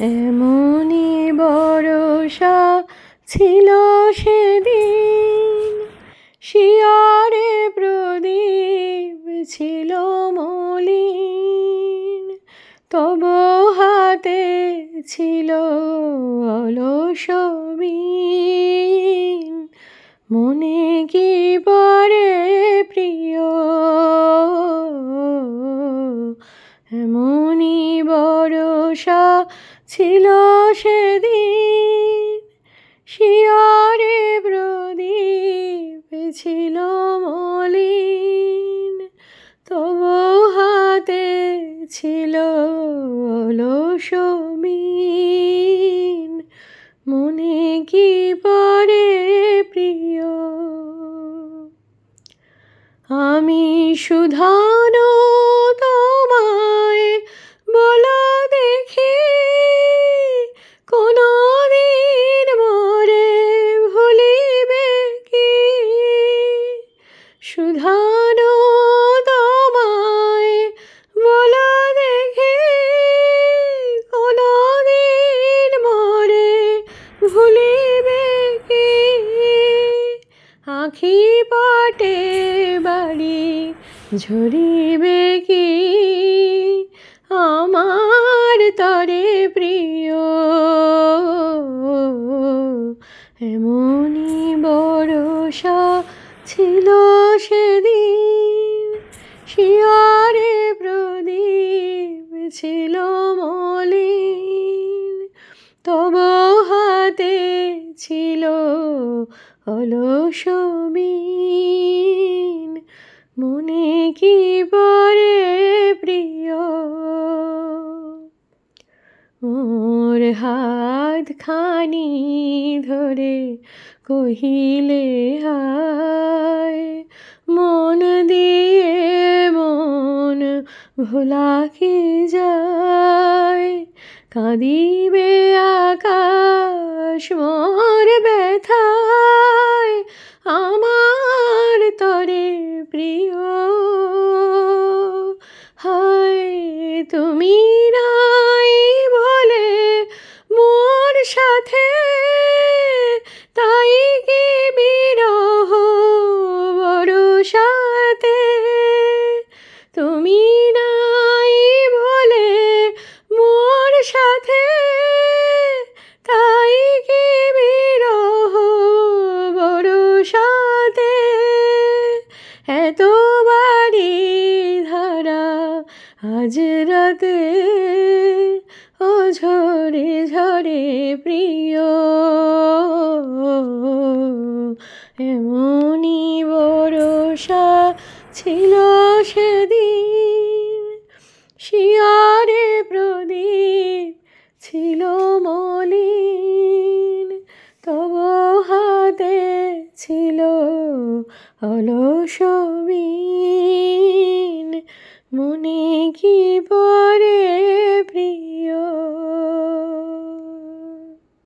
এমনই বরষা ছিল সেদিন। শিয়ারে প্রদীপ ছিল মলিন। তব হাতে ছিল অলস বীণ। মনে কি পরে প্রিয়? বরষা ছিল সেদিন। শিয়ারে প্রদীপ ছিল মলিন। তবু হাতে ছিল বীণ। মনে। কি পরে প্রিয়? আমি শুধানো শুধানো তোমায় বলো দেখি কোনো দিন মোরে ভুলিবে কি? আখি পটে বাড়ি ঝরিবে কি? আমার তরে প্রিয়, এমনই বরষা ছিল শিয়ারে প্রদীপ ছিল মলিন, তব হাতে ছিল অলস বীণ। মনে কি পরে প্রিয় মোর হাত খানি ধরে কহিলে ভোলা কি যায়? কাঁদিবে আকাশ মোর ব্যথায়। আমার তরে প্রিয় হায় তুমি আজ রাতে ও ঝরে ঝরে প্রিয়, এমনই বরষা ছিল সেদিন শিয়ারে প্রদীপ ছিল মলিন, তব হাতে ছিল অলস বীণ। মনে কি প্রিয়